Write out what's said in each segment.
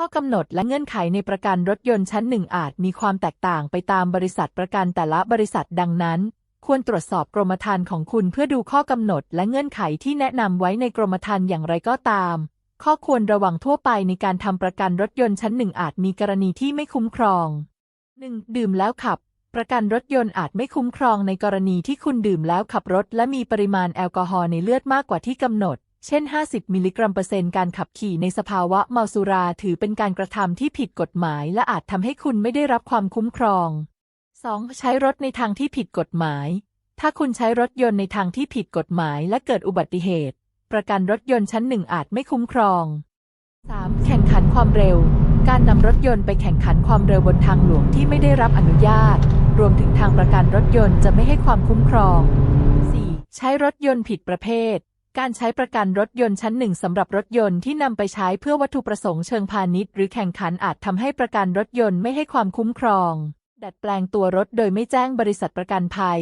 ข้อกำหนดและเงื่อนไขในประกันรถยนต์ชั้นหนึ่งอาจมีความแตกต่างไปตามบริษัทประกันแต่ละบริษัทดังนั้น ควรตรวจสอบกรมธรรม์ของคุณเพื่อดูข้อกำหนดและเงื่อนไขที่แนะนำไว้ในกรมธรรม์อย่างไรก็ตาม ข้อควรระวังทั่วไปในการทำประกันรถยนต์ชั้นหนึ่งอาจมีกรณีที่ไม่คุ้มครอง 1. ดื่มแล้วขับ ประกันรถยนต์อาจไม่คุ้มครองในกรณีที่คุณดื่มแล้วขับรถ และมีปริมาณแอลกอฮอล์ในเลือดมากกว่าที่กำหนด เช่น 50 มิลลิกรัมเปอร์เซ็นต์การขับขี่ในสภาวะเมาสุราถือเป็นการกระทำที่ผิดกฎหมาย และอาจทำให้คุณไม่ได้รับความคุ้มครอง 2. ใช้รถในทางที่ผิดกฎหมาย ถ้าคุณใช้รถยนต์ในทางที่ผิดกฎหมายและเกิดอุบัติเหตุ ประกันรถยนต์ชั้นหนึ่งอาจไม่คุ้มครอง 3. แข่งขันความเร็ว การนำรถยนต์ไปแข่งขันความเร็วบนทางหลวงที่ไม่ได้รับอนุญาต รวมถึงทางประกันรถยนต์จะไม่ให้ความคุ้มครอง 4. ใช้รถยนต์ผิดประเภท การใช้ประกันรถยนต์ชั้นหนึ่งสำหรับรถยนต์ที่นำไปใช้เพื่อวัตถุประสงค์เชิงพาณิชย์หรือแข่งขันอาจทำให้ประกันรถยนต์ไม่ให้ความคุ้มครอง ดัดแปลงตัวรถโดยไม่แจ้งบริษัทประกันภัย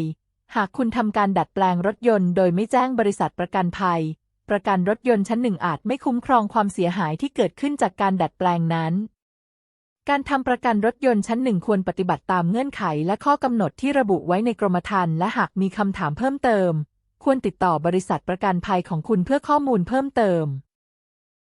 หากคุณทำการดัดแปลงรถยนต์โดยไม่แจ้งบริษัทประกันภัย ประกันรถยนต์ชั้นหนึ่งอาจไม่คุ้มครองความเสียหายที่เกิดขึ้นจากการดัดแปลงนั้น การทำประกันรถยนต์ชั้นหนึ่งควรปฏิบัติตามเงื่อนไขและข้อกำหนดที่ระบุไว้ในกรมธรรม์และหากมีคำถามเพิ่มเติม ควรติดต่อบริษัทประกันภัยของคุณเพื่อข้อมูลเพิ่มเติม